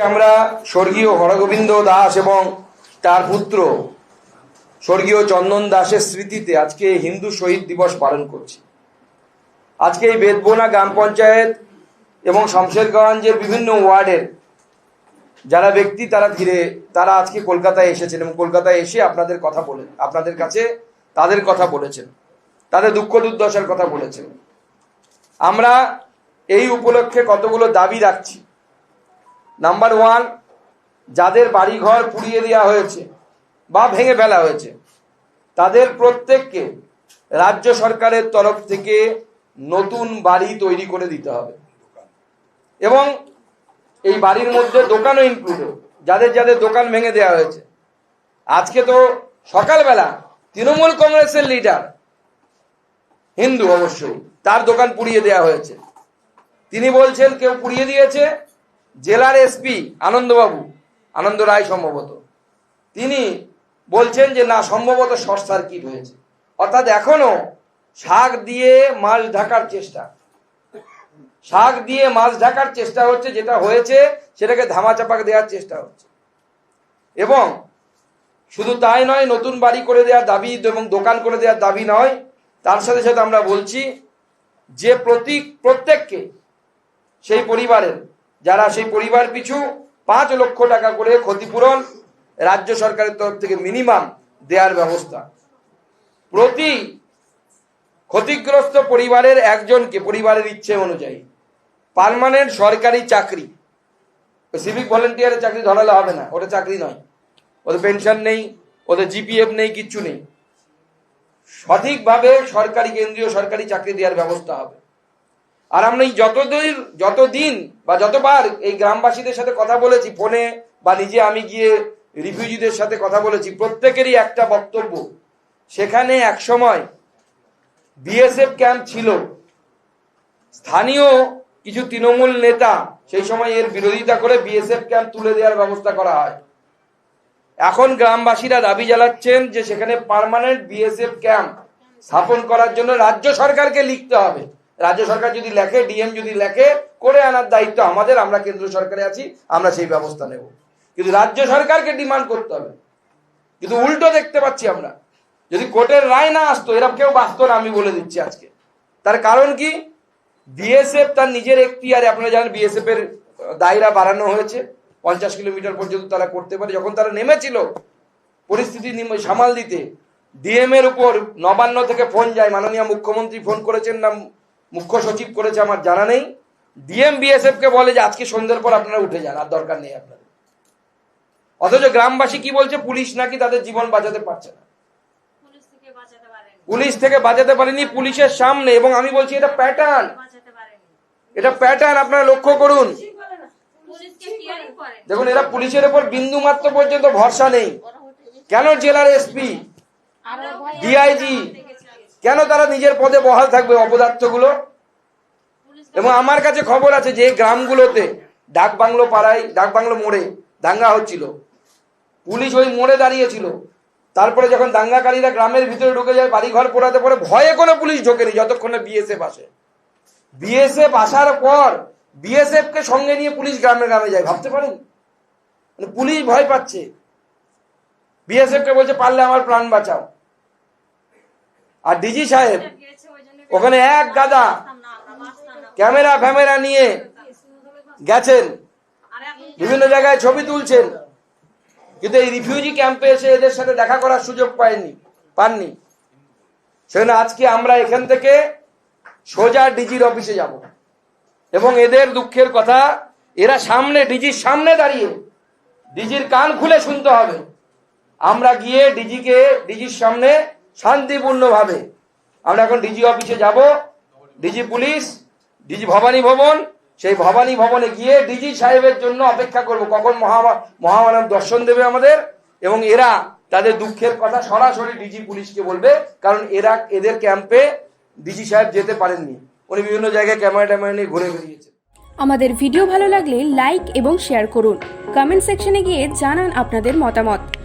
আমরা স্বর্গীয় হরগোবিন্দ দাস এবং তার পুত্র, স্বর্গীয় চন্দন দাসের স্মৃতিতে আজকে হিন্দু শহীদ দিবস পালন করছি। আজকে এই বেদবোনা গ্রাম পঞ্চায়েত এবং শমশেরগঞ্জের বিভিন্ন ওয়ার্ডের যারা ব্যক্তি তারা ধীরে তারা আজকে কলকাতায় এসেছেন এবং কলকাতায় এসে আপনাদের কথা বলেন আপনাদের কাছে তাদের কথা বলেছেন। তাদের দুঃখ দুর্দশার কথা বলেছেন। আমরা এই উপলক্ষে কতগুলো দাবি রাখছি। নাম্বার ওয়ান যাদের বাড়িঘর পুড়িয়ে দেওয়া হয়েছে বা ভেঙে ফেলা হয়েছে, তাদের প্রত্যেককে রাজ্য সরকারের তরফ থেকে নতুন বাড়ি তৈরি করে দিতে হবে। এবং এই বাড়ির মধ্যে দোকানও ইনক্লুডেড যাদের যাদের দোকান ভেঙে দেওয়া হয়েছে। আজকে তো সকালবেলা তৃণমূল কংগ্রেসের লিডার হিন্দু অবশ্যই, তার দোকান পুড়িয়ে দেওয়া হয়েছে। তিনি বলছেন, কেউ পুড়িয়ে দিয়েছে? জেলার এসপি আনন্দবাবু, আনন্দ রায় সম্ভবত। তিনি বলছেন যে, না, সম্ভবত শর্ট সার্কিট হয়েছে। অর্থাৎ এখনও শাক দিয়ে মাছ ঢাকার চেষ্টা। শাক দিয়ে মাছ ঢাকার চেষ্টা হচ্ছে, যেটা হয়েছে, সেটাকে ধামাচাপা দেওয়ার চেষ্টা হচ্ছে। এবং শুধু তাই নয়, নতুন বাড়ি করে দেওয়ার দাবি এবং দোকান করে দেওয়ার দাবি নয়, তার সাথে সাথে আমরা বলছি যে প্রতীক প্রত্যেককে, সেই পরিবারের যারা সেই পরিবার পিছু পাঁচ লক্ষ টাকা করে ক্ষতিপূরণ রাজ্য সরকারের তরফ থেকে মিনিমাম দেওয়ার ব্যবস্থা। প্রতি ক্ষতিগ্রস্ত পরিবারের একজনকে পরিবারের ইচ্ছে অনুযায়ী পার্মানেন্ট সরকারি চাকরি। সিভিক ভলেন্টিয়ারের চাকরি ধরালে হবে না, ওটা চাকরি নয়। ওদের পেনশন নেই, ওদের জিপিএফ নেই, কিচ্ছু নেই। সঠিকভাবে সরকারি, কেন্দ্রীয় সরকারি চাকরি দেওয়ার ব্যবস্থা হবে। আর আমরা এই যতদিন যতদিন বা যতবার এই গ্রামবাসীদের সাথে কথা বলেছি, ফোনে বা নিজে আমি গিয়ে রিফিউজিদের সাথে কথা বলেছি, প্রত্যেকেরই একটা বক্তব্য। সেখানে একসময় বিএসএফ ক্যাম্প ছিল। স্থানীয় কিছু তৃণমূল নেতা সেই সময় এর বিরোধিতা করে বিএসএফ ক্যাম্প তুলে দেওয়ার ব্যবস্থা করা হয়। এখন গ্রামবাসীরা দাবি জানাচ্ছেন যে সেখানে পার্মানেন্ট বিএসএফ ক্যাম্প স্থাপন করার জন্য রাজ্য সরকারকে লিখতে হবে। রাজ্য সরকার যদি লেখে, ডিএম যদি লেখে, করে আনার দায়িত্ব আমাদের, আমরা কেন্দ্র সরকারে আছি, আমরা সেই ব্যবস্থা নেব। কিন্তু রাজ্য সরকারকে ডিমান্ড করতে হবে। কিন্তু উল্টো দেখতে পাচ্ছি আমরা। যদি কোর্টের রায় না আসতো এরা কেউ বাঁচতো না, আমি বলে দিচ্ছি আজকে। তার কারণ কি? বিএসএফ তার নিজের এখতিয়ারে, আপনারা জানেন বিএসএফ এর দায়রা বাড়ানো হয়েছে। পঞ্চাশ কিলোমিটার পর্যন্ত তারা করতে পারে। যখন তারা নেমেছিল পরিস্থিতি সামাল দিতে, ডিএম এর উপর নবান্ন থেকে ফোন যায়। মাননীয় মুখ্যমন্ত্রী ফোন করেছেন না মুখ্য সচিব করেছে আমার জানা নেই। ডিএম বিএসএফ কে বলে যে আজকে সন্ধ্যের পর আপনারা উঠে যান আর দরকার নেই আপনাদের। অথচ গ্রামবাসী কি বলছে পুলিশ নাকি তাদের জীবন বাঁচাতে পারছে না। পুলিশ থেকে বাঁচাতে পারেনি। পুলিশ থেকে বাঁচাতে পারেনি পুলিশের সামনে এবং আমি বলছি এটা প্যাটার্ন এটা প্যাটার্ন আপনারা লক্ষ্য করুন। পুলিশকে ক্লিয়ারিং করেন। দেখুন এরা পুলিশের উপর বিন্দু মাত্র পর্যন্ত ভরসা নেই। কেন জেলার এসপি ডিআইজি কেন তারা নিজের পদে বহাল থাকবে অপদার্থগুলো? এবং আমার কাছে খবর আছে যে গ্রামগুলোতে ডাক বাংলো পাড়ায়, ডাক বাংলো মোড়ে দাঙ্গা হচ্ছিল। পুলিশ ওই মোড়ে দাঁড়িয়েছিল। তারপরে যখন দাঙ্গাকারীরা গ্রামের ভিতরে ঢুকে যায়, বাড়িঘর পোড়াতে পরে ভয়ে কোনো পুলিশ ঢোকেনি, যতক্ষণে বিএসএফ আসে। বিএসএফ আসার পর বিএসএফ কে সঙ্গে নিয়ে পুলিশ গ্রামে গ্রামে যায়, ভাবতে পারেন? মানে পুলিশ ভয় পাচ্ছে। বিএসএফ কে বলছে, পারলে আমার প্রাণ বাঁচাও। আর ডিজি সাহেব, ওখানে এক গাদা ক্যামেরা ফ্যামেরা নিয়ে গেছেন। বিভিন্ন জায়গায় ছবি তুলছেন। কিন্তু এই রিফিউজি ক্যাম্পে এসে এদের সাথে দেখা করার সুযোগ পায়নি, পাননি। সেজন্য আজকে আমরা এখান থেকে সোজা ডিজির অফিসে যাব। এবং এদের দুঃখের কথা, এরা সামনে ডিজির সামনে দাঁড়িয়ে ডিজির কান খুলে শুনতে হবে। আমরা গিয়ে ডিজিকে ডিজির সামনে শান্তিপূর্ণভাবে। আমরা এখন ডিজি অফিসে যাব, ডিজি পুলিশ, ডিজি ভবানী ভবন। সেই ভবানী ভবনে গিয়ে ডিজি সাহেবের জন্য অপেক্ষা করব, কখন মহা, মহামানব দর্শন দেবে আমাদের। এবং এরা তাদের দুঃখের কথা সরাসরি ডিজি পুলিশকে বলবে, কারণ এরা, এদের ক্যাম্পে ডিজি সাহেব যেতে পারেননি। উনি বিভিন্ন জায়গায় ক্যামেরা ট্যামেরা নিয়ে ঘুরে বেরিয়েছেন আমাদের ভিডিও ভালো লাগলে লাইক এবং শেয়ার করুন। কমেন্ট সেকশনে গিয়ে জানান আপনাদের মতামত।